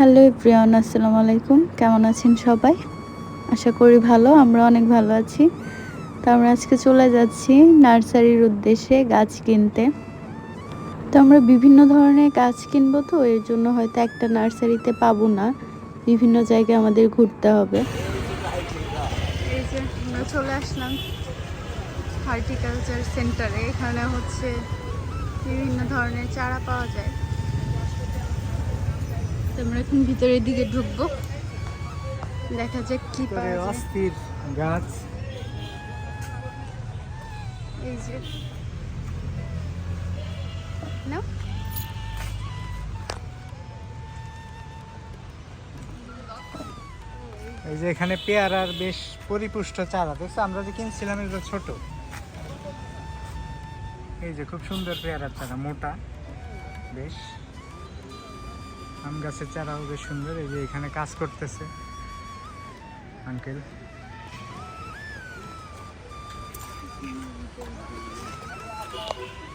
Hello প্রিয়ন আসসালামু আলাইকুম। কেমন আছেন সবাই? আশা করি ভালো, আমরা অনেক ভালো আছি। তো আমরা আজকে চলে যাচ্ছি নার্সারির উদ্দেশ্যে গাছ কিনতে। তো আমরা বিভিন্ন ধরনের গাছ কিনবো তো, এর জন্য হয়তো একটা নার্সারিতে পাবো না। বিভিন্ন জায়গায় আমাদের ঘুরতে হবে। চলে আসলাম হর্টিকালচার সেন্টারে। এখানে হচ্ছে বিভিন্ন ধরনের চারা পাওয়া যায়। আমরা এখন ভিতরের দিকে ঢুকবো। দেখা যাক কি পাওয়া যায়। অস্থির গাছ। এই যে। নাও। এই যে এখানে পেয়ারার বেশ পরিপুষ্ট চারা। দেখছ আমরা যে কিনছিলাম এটা ছোট। এই যে খুব সুন্দর পেয়ারার চারা মোটা। বেশ। আম গাছের চারাও বেশ সুন্দর এই যে এখানে কাজ করতেছে আঙ্কেল।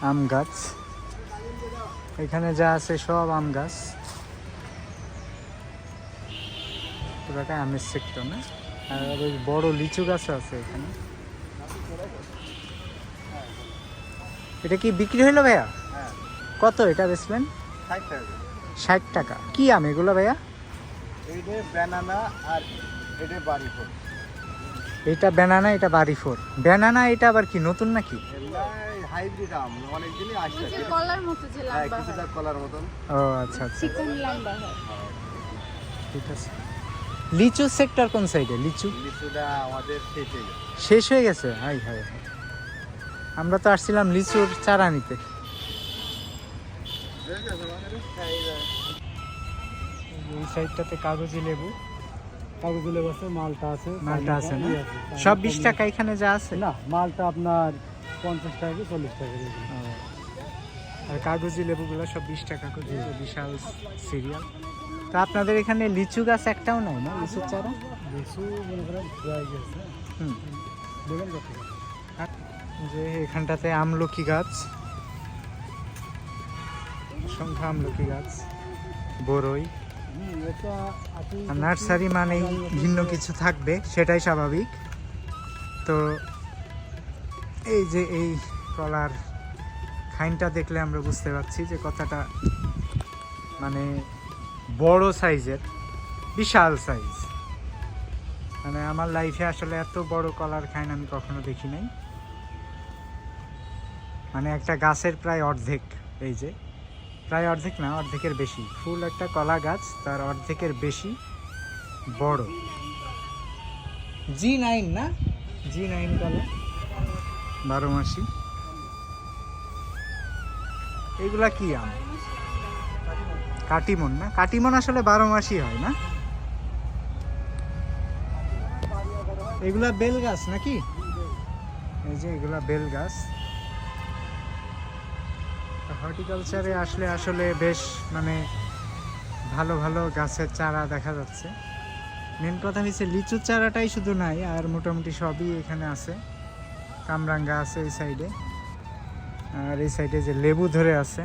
আম গাছ। এখানে যা আছে সব আম গাছ। পুরাটা আমের সেক্টর না? আর ওই বড় লিচু গাছও আছে এখানে। এটা কি বিক্রি হইল ভাইয়া? কত এটা বেচবেন? ষাট টাকা কি আম এগুলো ভাইয়া? এইটা ব্যানানা আর এটা বাড়ি ফল এটা ব্যানানা এটা বাড়ি ফোর ব্যানানা এটা আবার কি নতুন নাকি? হাইব্রিড আম অনেক দিনই আসছে কলার মতো যে হ্যাঁ লম্বা কিছুটা কলার মতন। ও আচ্ছা আচ্ছা। চিকন লম্বা হয়। ঠিক আছে। লিচু সেক্টর কোন সাইডে লিচু? লিচুটা আমাদের শেষ হয়ে গেছে। শেষ হয়ে গেছে? Hi hi hi. আমরা তো আসছিলাম লিচুর চারা নিতে। এই সাইডটাতে কাগজি লেবু। কাগজি লেবু আছে মালটা আছে মালটা আছে না? ই সব বিশ টাকা এখানে যা আছে? না মালটা আপনার পঞ্চাশ টাকা কি চল্লিশ টাকা আর কাগজি লেবুগুলো সব বিশ টাকা করে বিশাল সিরিয়াল তো আপনাদের এখানে লিচু গাছ একটাও নাই না লিচুর চারা? লিচু মনে করেন গেছে হুম। যে এখানটাতে আমলকি গাছ। সংখ্যা আমলকি গাছ বড়ই নার্সারি মানেই ভিন্ন কিছু থাকবে সেটাই স্বাভাবিক। তো এই যে এই কলার খাইনটা দেখলে আমরা বুঝতে পারছি যে কথাটা মানে বড় সাইজের বিশাল সাইজ। মানে আমার লাইফে আসলে এত বড় কলার খাইন আমি কখনো দেখি নাই। মানে একটা গাছের প্রায় অর্ধেক এই যে। প্রায় অর্ধেক না অর্ধেকের বেশি। ফুল একটা কলা গাছ তার অর্ধেকের বেশি বড়। জি নাইন না? জি নাইন কলা। বারো মাসি। এগুলা কি আম? কাটিমন না? কাটিমন আসলে বারো মাসই হয় না? এগুলা বেল গাছ নাকি? এই যে এগুলা বেল গাছ। হর্টিকালচারে আসলে আসলে বেশ মানে ভালো ভালো গাছের চারা দেখা যাচ্ছে। মেন কথা হচ্ছে লিচুর চারাটাই শুধু নাই, আর মোটামুটি সবই এখানে আছে। কামরাঙ্গা আছে এই সাইডে আর এই সাইডে যে লেবু ধরে আছে।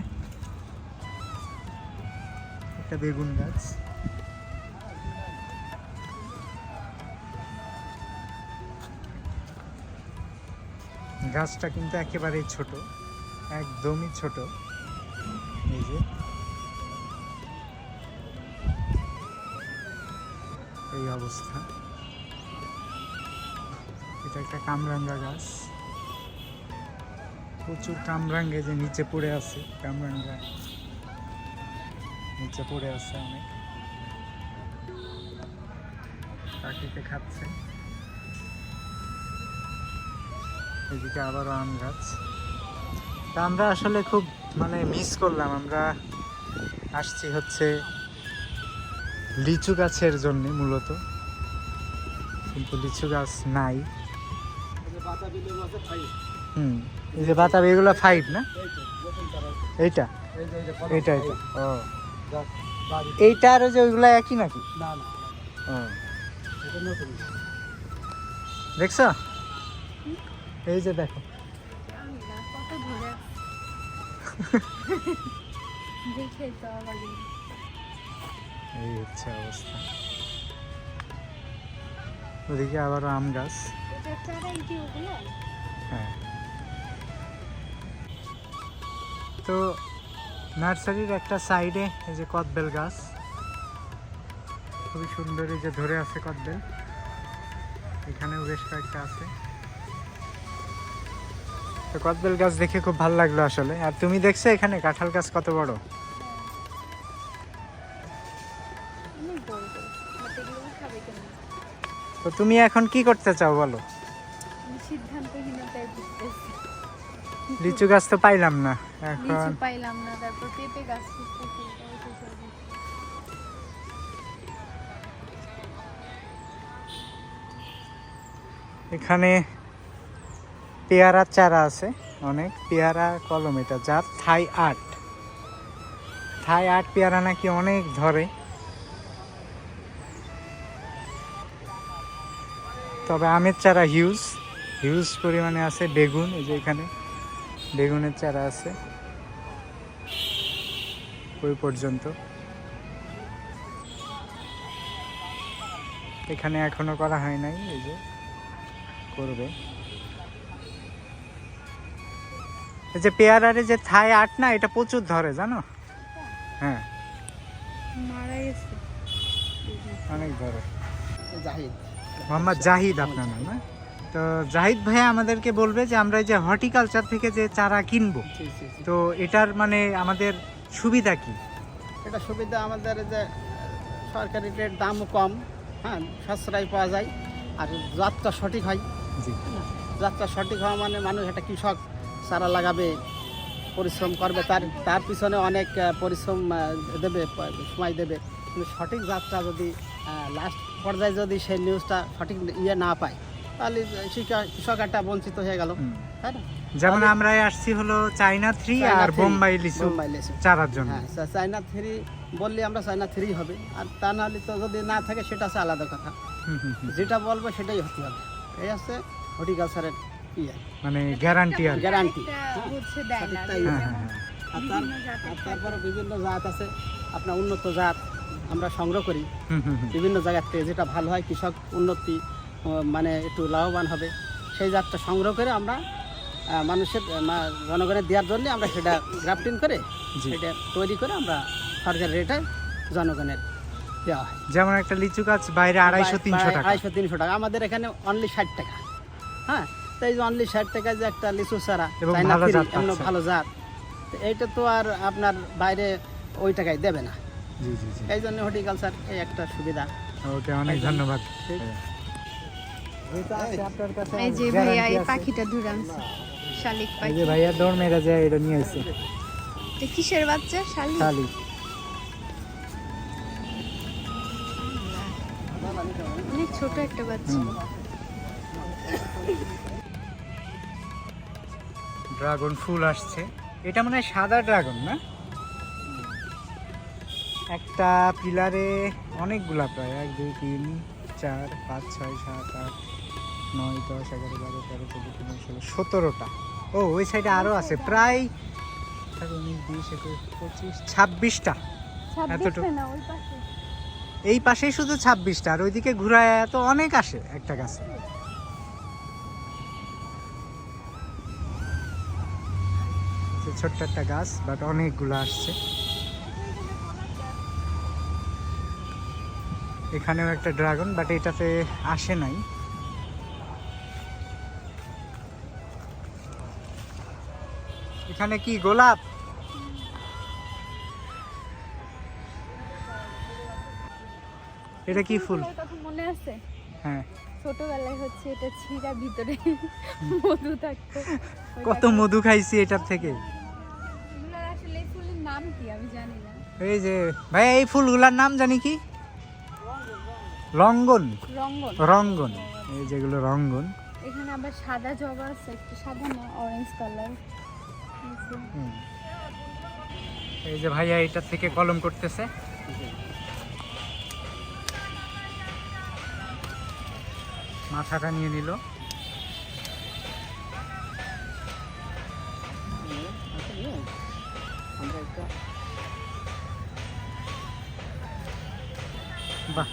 একটা বেগুন গাছ। গাছটা কিন্তু একেবারেই ছোট, একদমই ছোট। এই এই অবস্থা। এটা একটা কামরাঙ্গা গাছ। প্রচুর কামরাঙ্গে যে নিচে পড়ে আছে, কামরাঙ্গা। নিচে পড়ে আছে অনেক। পাখিতে খাচ্ছে। এদিকে আবারও আম গাছ। তা আমরা আসলে খুব মানে মিস করলাম, আমরা আসছি হচ্ছে লিচু গাছের জন্য মূলত। কিন্তু লিচু গাছ নাই। হুম, এই যে বাতাবি, এগুলো ফাইভ না? এইটা? এইটা এইটা। ও। এইটা আর যে ওইগুলো একই নাকি? না ও। দেখছ? এই যে দেখো। এই হচ্ছে অবস্থা। ওদিকে আবার আম গাছ। হ্যাঁ। তো নার্সারির একটা সাইডে এই যে কদবেল গাছ। খুবই সুন্দর এই যে ধরে আছে কদবেল। এখানেও বেশ কয়েকটা আছে। তো কদবেল গাছ দেখে খুব ভালো লাগল আসলে। আর তুমি দেখছ এখানে কাঁঠাল গাছ কত বড়? তো তুমি এখন কি করতে চাও বলো? লিচু গাছ তো পাইলাম না এখন পাইলাম না তারপর পেঁপে গাছ খুঁজতেছি এটাও তো সব এখানে পেয়ারার চারা আছে, অনেক পেয়ারা কলম এটা, যার থাই আট। থাই আট পেয়ারা নাকি অনেক ধরে। তবে আমের চারা হিউজ হিউজ পরিমাণে আছে বেগুন, এই যে এখানে বেগুনের চারা আছে। ওই পর্যন্ত। এখানে এখনও করা হয় নাই, এই যে করবে। যে পেয়ারারে যে থাই আট না এটা প্রচুর ধরে জানো? হ্যাঁ। মারা গেছে। অনেক ধরে। জাহিদ। মোহাম্মদ জাহিদ আপনার নাম না তো জাহিদ ভাইয়া আমাদেরকে বলবে যে আমরা এই যে হর্টিকালচার থেকে যে চারা কিনবো জি জি জি। তো এটার মানে আমাদের সুবিধা কি? এটা সুবিধা আমাদের যে সরকারি রেট দামও কম হ্যাঁ সাশ্রয় পাওয়া যায়। আর জাতটা সঠিক হয়। জি। যাত্রা সঠিক হওয়া মানে মানুষ একটা কৃষক চারা লাগাবে পরিশ্রম করবে তার তার পিছনে অনেক পরিশ্রম দেবে সময় দেবে। কিন্তু সঠিক যাত্রা যদি লাস্ট পর্যায়ে যদি সেই নিউজটা সঠিক ইয়ে না পায় তাহলে কৃষক কৃষক একটা বঞ্চিত হয়ে গেল। তাই না? যেমন আমরা আসছি হলো চাইনা থ্রি আর বোম্বাই লিচু চারার জন্য। হ্যাঁ চা- চায়না থ্রি বললে আমরা চায়না থ্রি হবে। আর তা নাহলে তো যদি না থাকে সেটা হচ্ছে আলাদা কথা। যেটা বলব সেটাই হতে হবে। এই হচ্ছে হর্টিকালচারের মানে গ্যারান্টি আর গ্যারান্টি হ্যাঁ হ্যাঁ হ্যাঁ। আর বিভিন্ন তারপরে বিভিন্ন জাত আছে। আপনার উন্নত জাত আমরা সংগ্রহ করি। হুম, হুম, হুম। বিভিন্ন জায়গার থেকে যেটা ভালো হয় কৃষক উন্নতি মানে একটু লাভবান হবে। সেই জাতটা সংগ্রহ করে আমরা মানুষের মা- জনগণের দেওয়ার জন্য আমরা সেটা গ্রাফটিং করে। সেটা তৈরি করে আমরা সরকারি রেটে জনগণের দেওয়া হয়। যেমন একটা লিচু গাছ বাইরে আড়াইশো তিনশো টাকা। আড়াইশো তিনশো টাকা। আমাদের এখানে অনলি ষাট টাকা। হ্যাঁ? অনলি ষাট টাকা যে একটা লিচু চারা ভালো জাত এমন ভালো জাত। তো এইটা তো আর আপনার বাইরে ওই টাকায় দেবে না। জি জি জি। এই জন্য হর্টিকালচার এই একটা সুবিধা। ওকে অনেক ধন্যবাদ। ঠিক। এই। যে ভাইয়া এই পাখিটা ধরে আনছে। শালিক এই যে ভাইয়া দৌড় মেরে যায় এটা নিয়ে এসে এটা কিসের বাচ্চা? শালিক? অনেক ছোট একটা বাচ্চা। ড্রাগন ফুল আসছে। এটা মনে সাদা ড্রাগন না? একটা পিলারে অনেকগুলা প্রায় এক দুই তিন চার পাঁচ ছয় সাত আট নয় দশ এগারো বারো তেরো চোদ্দ পনেরো ষোলো সতেরোটা। ও ওই সাইডে আরও আছে প্রায় উনিশ বিশ একুশ পঁচিশ ছাব্বিশটা এতটুকু। এই পাশেই শুধু ছাব্বিশটা আর ওইদিকে ঘুরায় তো অনেক আসে একটা গাছে। যে ছোট্ট একটা গাছ বাট অনেকগুলো আসছে। এখানেও একটা ড্রাগন বাট এটাতে আসে নাই। এখানে কি গোলাপ? এটা কি ফুল? মনে আছে। হ্যাঁ। ছোটবেলায় হচ্ছে এটা ছিঁড়া ভিতরে মধু থাকতো। কত মধু খাইছি এটার থেকে এগুলোর আসলে এই ফুলের নাম কি আমি জানি না এই যে ভাই এই ফুলগুলার নাম জানি কি? রঙ্গন। রঙ্গন। এই যেগুলো রঙ্গন। এখানে আবার সাদা জবা আছে একটু সাদা না অরেঞ্জ কালার এই যে ভাইয়া এটার থেকে কলম করতেছে। মাথাটা নিয়ে নিল। বাহ।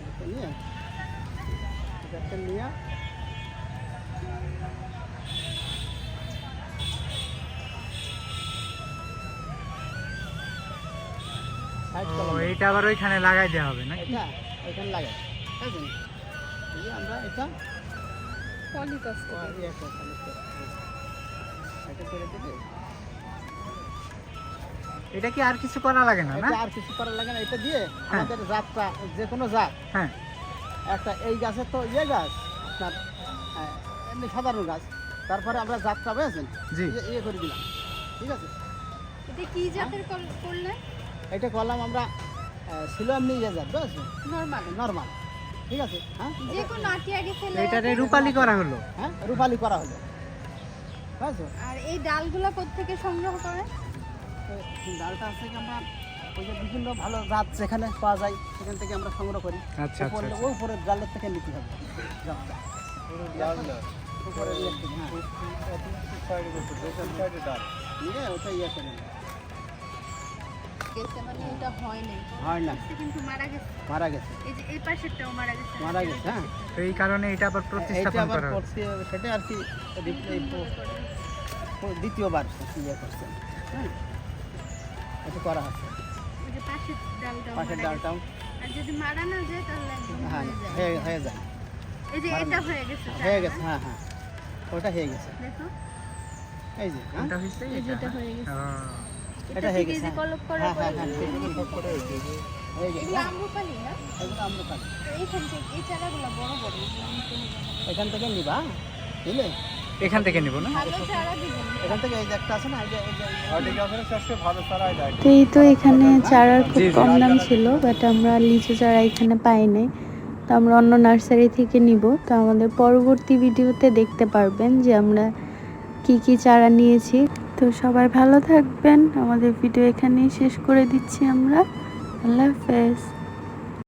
এটা নিয়ে এটা নিয়ে সাইড এইটা আবার ওইখানে লাগাই দেওয়া হবে নাকি? এটা এখানে লাগে ঠিক আছে এই আমরা এটা করে- এটা করে দিলে এটা কি আর কিছু করা লাগে না না? এটা আর কিছু করার লাগে না এটা দিয়ে হ্যাঁ। আমাদের জাতটা যে কোনো জাত হ্যাঁ। একটা এই গাছের তো ইয়ে গাছ আপনার এমনি সাধারণ গাছ। তারপরে আমরা জাতটা পেয়েছেন জি। ইয়ে করে দিলাম। ঠিক আছে? এটা কি জাতের করলে এটা করলাম আমরা ছিল এমনি ইয়ে জাত বুঝেছেন? নরমাল। নর্মাল। ঠিক আছে? হ্যাঁ? যে কোনো আটি আগে ফেলে এইটারে রূপালি করা হলো। হ্যাঁ রূপালি করা হলো। বুঝেছ? আর এই ডালগুলো কোত্থেকে সংগ্রহ করে তো ডালটা আছে কি আমরা ওই যে বিভিন্ন ভালো জাত যেখানে পাওয়া যায় সেখান থেকে আমরা সংগ্রহ করি। আচ্ছা আচ্ছা উপরে আচ্ছা। ডালের থেকে নিতে হবে। জাতটা উপরের থেকে, নিয়ে ওটা ইয়ে করে নেবে। গেছে এটা না। মারা গেছে। মারা গেছে। এই যে এই পাশেরটাও মারা গেছে। মারা গেছে হ্যাঁ। এই কারণে এটা আবার প্রতিস্থাপন করা সেটা আর কি দ্বিতীয়বার ইয়ে করছে। হ্যাঁ। এটা করা হচ্ছে। পাশের ডালটাও মারা গেছে। ডালটাও আর যদি মারা না যায় তাহলে একদম হ্যাঁ হয়ে যায়। হয়ে হয়ে যায়। এই যে মারা এটা না। হয়ে গেছে হয়ে হ্যাঁ হ্যাঁ ওটা হয়ে গেছে। এই যে হ্যাঁ। এটা হয়ে। গেছে। এটা হয়ে গেছে, হ্যাঁ। হ্যাঁ, হ্যাঁ, করে হ্যাঁ, হয়ে। হ্যাঁ। এখান থেকে নিবা বুঝলে এখান থেকে নিব না? এই তো এই তো এখানে চারার খুব। কম দাম ছিল বাট আমরা লিচু চারা এখানে পাই নাই। তো আমরা অন্য নার্সারি থেকে নিব। তো আমাদের পরবর্তী ভিডিওতে দেখতে পারবেন যে আমরা কি কি চারা নিয়েছি। তো সবাই ভালো থাকবেন। আমাদের ভিডিও এখানেই শেষ করে দিচ্ছি আমরা। আল্লাহ হাফেজ।